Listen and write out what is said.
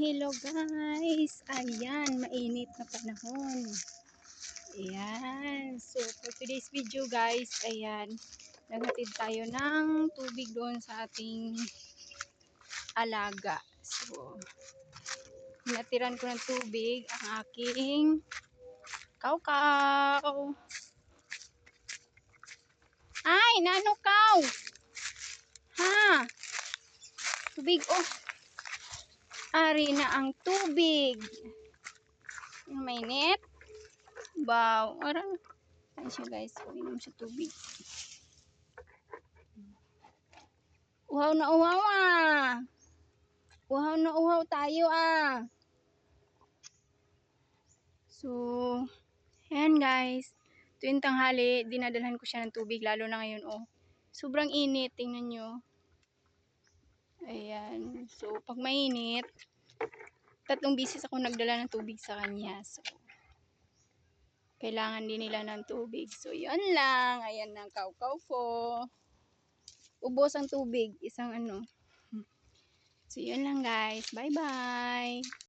Hello guys! Ayan, mainit na panahon. Ayan. So, for today's video guys, ayan, naghatid tayo ng tubig doon sa ating alaga. So, natiran ko ng tubig ang aking kaw-kaw. Ay, nanukaw! Ha? Tubig, oh. Ari na ang tubig. Yung mainit. Wow. Arang. Ay siya guys. Uminom siya tubig. Uhaw na uhaw ah. Uhaw na uhaw tayo ah. So, ayan guys. Tuwing tanghali, dinadalhan ko siya ng tubig. Lalo na ngayon oh. Sobrang init. Tingnan nyo. Ayan. So, pag mainit, tatlong bisis ako nagdala ng tubig sa kanya. So, kailangan din nila ng tubig. So, yun lang. Ayan ang kaw-kaw ko. Ubos ang tubig. Isang ano. So, yun lang guys. Bye-bye.